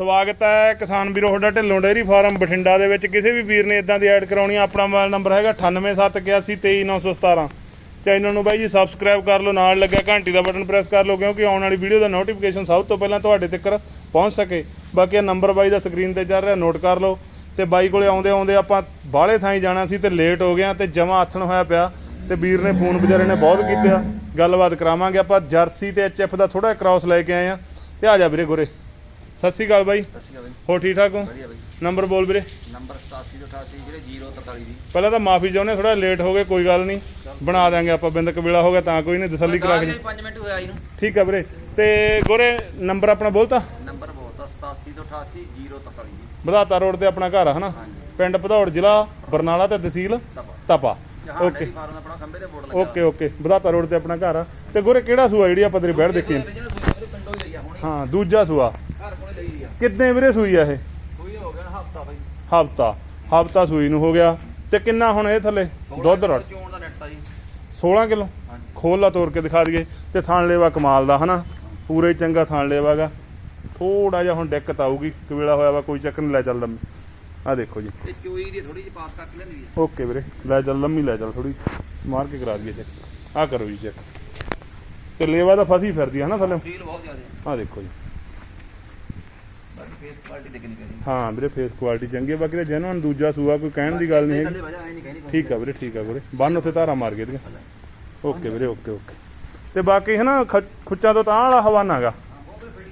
ਸਵਾਗਤ ਹੈ ਕਿਸਾਨ ਵੀਰੋ, ਤੁਹਾਡਾ ਢਿੱਲੋਂ ਡੇਅਰੀ ਫਾਰਮ ਬਠਿੰਡਾ ਦੇ ਵਿੱਚ। ਕਿਸੇ ਵੀ ਵੀਰ ਨੇ ਇਦਾਂ ਦੀ ਐਡ ਕਰਾਉਣੀ ਆ, ਆਪਣਾ ਮੋਬਾਈਲ ਨੰਬਰ ਹੈਗਾ 9871823917 ਚੈਨਲ ਨੂੰ ਬਾਈ ਜੀ ਸਬਸਕ੍ਰਾਈਬ ਕਰ ਲਓ, ਨਾਲ ਲੱਗਿਆ ਘੰਟੀ ਦਾ ਬਟਨ ਪ੍ਰੈਸ ਕਰ ਲਓ, ਕਿਉਂਕਿ ਆਉਣ ਵਾਲੀ ਵੀਡੀਓ ਦਾ ਨੋਟੀਫਿਕੇਸ਼ਨ ਸਭ ਤੋਂ ਪਹਿਲਾਂ ਤੁਹਾਡੇ ਤੱਕ ਪਹੁੰਚ ਸਕੇ। ਬਾਕੀ ਇਹ ਨੰਬਰ ਬਾਈ ਦਾ ਸਕਰੀਨ ਤੇ ਚੱਲ ਰਿਹਾ ਨੋਟ ਕਰ ਲਓ। ਤੇ ਬਾਈ ਕੋਲੇ ਆਉਂਦੇ ਆਉਂਦੇ ਆਪਾਂ ਬਾਹਲੇ ਹੀ ਜਾਣਾ ਸੀ ਤੇ ਲੇਟ ਹੋ ਗਿਆ ਤੇ ਜਮਾ ਆਥਣ ਹੋਇਆ ਪਿਆ ਤੇ ਵੀਰ ਨੇ ਫੋਨ ਵਿਚਾਰੇ ਨੇ ਬਹੁਤ ਕੀਤਾ। ਗੱਲਬਾਤ ਕਰਾਵਾਂਗੇ ਆਪਾਂ, ਜਰਸੀ ਤੇ ਐਚਐਫ ਦਾ ਥੋੜਾ ਕ੍ਰਾਸ ਲੈ ਕੇ ਆਏ ਆ ਤੇ ਆ ਜਾ ਵੀਰੇ ਗੁਰੇ। ਸਤਿ ਸ਼੍ਰੀ ਅਕਾਲ ਬਾਈ। ਸਤਿ ਸ਼੍ਰੀ ਅਕਾਲ ਬਾਈ। ਹੋ ਠੀਕ ਠਾਕ ਹੋ? ਵਧੀਆ ਬਾਈ। ਨੰਬਰ ਬੋਲ ਵੀਰੇ। ਨੰਬਰ 8788 ਜਿਹੜੇ 043 ਦੀ। ਪਹਿਲਾਂ ਤਾਂ ਮਾਫੀ ਚਾਹੁੰਦੇ ਥੋੜਾ ਲੇਟ ਹੋ ਗਏ ਕੋਈ ਗੱਲ ਨਹੀਂ। ਬਣਾ ਦਾਂਗੇ ਆਪਾਂ ਬਿੰਦਕ ਵੇਲਾ ਹੋ ਗਿਆ ਤਾਂ ਕੋਈ ਨਹੀਂ ਤਸੱਲੀ ਕਰਾ ਕੇ 5 ਮਿੰਟ ਹੋਇਆ ਇਹਨੂੰ ਠੀਕ ਆ ਵੀਰੇ। ਤੇ ਗੁਰੇ ਨੰਬਰ ਆਪਣਾ ਬੋਲਤਾ? ਨੰਬਰ ਬੋਲਦਾ 8788 043 ਦੀ। ਵਧਾਤਾ ਰੋਡ ਤੇ ਆਪਣਾ ਘਰ ਆ ਹਨਾ? ਪਿੰਡ ਭਦੌੜ ਜ਼ਿਲ੍ਹਾ ਬਰਨਾਲਾ ਤੇ ਤਹਿਸੀਲ Tapa. Okay. Okay okay. ਵਧਾਤਾ road ਤੇ ਆਪਣਾ ਘਰ ਆ। ਤੇ ਗੁਰੇ ਕਿਹੜਾ ਸੂਆ ਜਿਹੜੀ ਆਪਾਂ ਤੇਰੀ ਬੈਠ ਦੇਖੀ ਹੀ ਦੂਜਾ ਸੂਆ। ਕਿੰਨੇ ਵੀਰੇ ਸੂਈ ਆ ਇਹ? ਸੂਈ ਹੋ ਗਿਆ ਹਫਤਾ ਬਾਈ। ਹਫਤਾ। ਹਫਤਾ ਸੂਈ ਨੂੰ ਹੋ ਗਿਆ। ਤੇ ਕਿੰਨਾ ਹੁਣ ਇਹ ਥੱਲੇ? ਦੁੱਧ ਰੜ। ਚੋਣ ਦਾ ਨੈਟ ਆ ਜੀ। 16 ਕਿਲੋ? ਖੋਲ ਲਾ ਤੋੜ ਕੇ ਦਿਖਾ ਦਈਏ। ਤੇ ਥਾਣ ਲੇਵਾ ਕਮਾਲ ਦਾ ਹਨਾ? ਪੂਰਾ ਚੰਗਾ ਥਾਣ ਲੇਵਾਗਾ ਥੋੜਾ ਜਿਹਾ ਹੁਣ ਦਿੱਕਤ ਆਊਗੀ। ਕਵੇਲਾ ਹੋਇਆ ਵਾ ਕੋਈ ਚੱਕਰ ਨਹੀਂ ਲੈ ਚੱਲ ਲੰਮੀ। ਆ ਦੇਖੋ ਜੀ। ਤੇ ਚੋਈ ਦੀ ਥੋੜੀ ਜਿਹੀ ਪਾਸ ਕੱਟ ਲੈਂਦੀ ਹੈ ਓਕੇ ਵੀਰੇ ਲੈ ਚੱਲ ਲੰਮੀ ਲੈ ਚੱਲ ਥੋੜੀ ਮਾਰ ਕੇ ਕਰਾ ਦਈਏ ਚੈੱਕ ਆ ਕਰੋ ਜੀ ਚੈੱਕ ਤੇ ਲੇਵਾ ਤਾਂ ਫਸੀ ਫਿਰਦੀ ਹੈ ਨਾ ਥੱਲੇ? ਫੀਲ ਬਹੁਤ ਜ਼ਿਆਦਾ। ਆ ਦੇਖੋ ਜੀ ਬਾਕੀ ਫੇਸ ਕੁਆਲਿਟੀ ਦੇਖਣੀ ਪੈਣੀ ਹਾਂ। ਵੀਰੇ ਫੇਸ ਕੁਆਲਿਟੀ ਚੰਗੀ ਹੈ ਬਾਕੀ ਤਾਂ ਜੈਨੂਨ ਦੂਜਾ ਸੂਆ ਕੋਈ ਕਹਿਣ ਦੀ ਗੱਲ ਨਹੀਂ ਹੈਗੀ। ਠੀਕ ਆ ਵੀਰੇ ਠੀਕ ਆ ਵੀਰੇ। ਬੰਨ ਉੱਥੇ ਧਾਰਾ ਮਾਰ ਕੇ ਦੀਆਂ ਓਕੇ ਵੀਰੇ ਓਕੇ ਓਕੇ। ਤੇ ਬਾਕੀ ਹੈ ਨਾ ਖੁੱਚਾਂ ਤੋਂ ਤਾਂ ਵਾਲਾ ਹਵਾਨਾਗਾ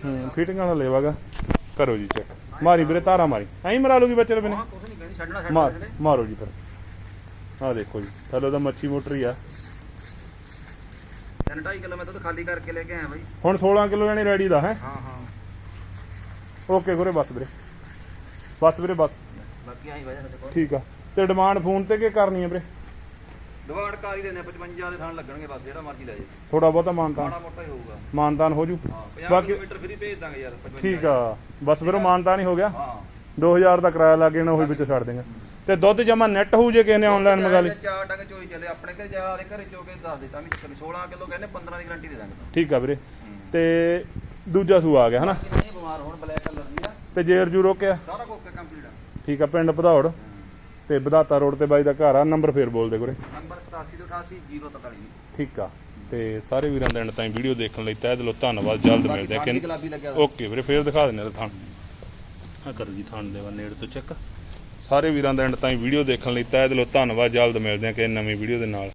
ਹੂੰ ਫਿਟਿੰਗ ਵਾਲਾ ਲੇਵਾਗਾ ਕਰੋ ਜੀ ਚੈੱਕ ਮਾਰੀ ਵੀਰੇ ਧਾਰਾ ਮਾਰੀ। ਐਂ ਮਰਾ ਲੂਗੀ ਬੱਚੇ ਦੇ ਬਿਨੇ। ਮਾਰ ਮਾਰੋ ਜੀ ਫਿਰ। ਆ ਦੇਖੋ ਜੀ ਥੱਲੇ ਤਾਂ ਮੱਛੀ ਮੋਟਰ ਹੀ ਆ। ਤਿੰਨ ਢਾਈ ਕਿਲੋ ਮੈਂ ਦੁੱਧ ਖਾਲੀ ਕਰਕੇ ਲੈ ਕੇ ਆਇਆ ਬਾਈ। ਹੁਣ 16 ਕਿਲੋ ਜਾਨੀ ਰੈਡੀ ਦਾ ਹੈ? ਹਾਂ ਹਾਂ। ਓਕੇ ਗੁਰੇ ਬਸ ਵੀਰੇ। ਬਸ ਵੀਰੇ ਬਸ। ਬਾਕੀ ਆਹੀ ਵਜਾ ਸਾਡੇ ਕੋਲ। ਠੀਕ ਆ। ਤੇ ਡਿਮਾਂਡ ਫੋਨ ਤੇ ਕੀ ਕਰਨੀ ਹੈ ਵੀਰੇ? ਡਿਵਾਰਡ ਕਾਰੀ ਦੇ ਨੇ 55 ਦੇ ਥਾਂ ਲੱਗਣਗੇ ਬਸ ਜਿਹੜਾ ਮਰਜ਼ੀ ਲੈ ਜਾਓ। ਥੋੜਾ ਬਹੁਤਾ ਮਾਨਤਾਨ ਮਾੜਾ ਮੋਟਾ ਹੀ ਹੋਊਗਾ। ਮਾਨਤਾਨ ਹੋ ਜੂ। ਹਾਂ 50 ਬਾਕੀ- ਕਿਲੋਮੀਟਰ ਫਰੀ ਭੇਜ ਦਾਂਗੇ ਯਾਰ 55 ਠੀਕ ਆ। ਬਸ ਵੀਰੋ ਮਾਨਤਾਨ ਹੀ ਹੋ ਗਿਆ। ਹਾਂ। 2000 ਦਾ ਕਿਰਾਇਆ ਲੱਗ ਜਾਣਾ ਉਹੀ ਵਿੱਚ ਛੱਡ ਦੇਗਾ ਤੇ ਦੁੱਧ ਜਮਾ ਨੈਟ ਹੋਊ ਜੇ ਕਿਸੇ ਨੇ ਆਨਲਾਈਨ ਮੰਗਾ ਲਈ। ਚਾਰ ਟੰਗ ਚੋਈ ਚੱਲੇ ਆਪਣੇ ਘਰੇ ਜਾ ਦੇ ਘਰੇ ਚੋ ਕੇ ਦੱਸ ਦੇ ਤਾਂ ਵੀ ਚੱਕਰ ਨਹੀਂ 16 ਕਿਲੋ ਕਹਿੰਦੇ 15 ਦੀ ਗਾਰੰਟੀ ਦੇ ਦਾਂਗੇ। ਠੀਕ ਆ ਵੀਰੇ। ਤੇ ਦੂਜਾ ਸੂ ਆ ਗਿਆ ਹਨਾ? ਕਿ ਨਹੀਂ ਬਿਮਾਰ ਹੋਣ ਬਲੈਕ ਆ ਤੇ ਜੇਰ ਜੂ ਰੋਕਿਆ? ਸਾਰਾ ਕੁਝ ਕੰਪਲੀਟ ਆ। ਠੀਕ ਆ ਪਿੰਡ ਭਦੌੜ ਤੇ ਵਧਾਤਾ ਰੋਡ ਤੇ ਬਾਈ ਦਾ ਘਰ ਆ ਨੰਬਰ ਫੇਰ ਬੋਲ ਦੇ ਗੁਰੇ ਨੰਬਰ 8788 043 ਠੀਕ ਆ ਤੇ ਸਾਰੇ ਵੀਰਾਂ ਦਾ ਐਂਡ ਤਾਈਂ ਵੀਡੀਓ ਦੇਖਣ ਲਈ ਤਹਿ ਦਿਲੋਂ ਧੰਨਵਾਦ ਜਲਦ ਮਿਲਦੇ ਆ। ਕਿ ਓਕੇ ਵੀਰੇ ਫੇਰ ਦਿਖਾ ਦਿੰਦੇ ਆ ਥਾਣ। ਆ ਕਰੋ ਜੀ ਥਾਣ ਦੇਵਾ ਨੇੜ ਤੋਂ ਚੈੱਕ। ਸਾਰੇ ਵੀਰਾਂ ਦਾ ਐਂਡ ਤਾਈਂ ਵੀਡੀਓ ਦੇਖਣ ਲਈ ਤਹਿ ਦਿਲੋਂ ਧੰਨਵਾਦ ਜਲਦ ਮਿਲਦੇ ਆ ਕਿ ਨਵੀਂ ਵੀਡੀਓ ਦੇ ਨਾਲ।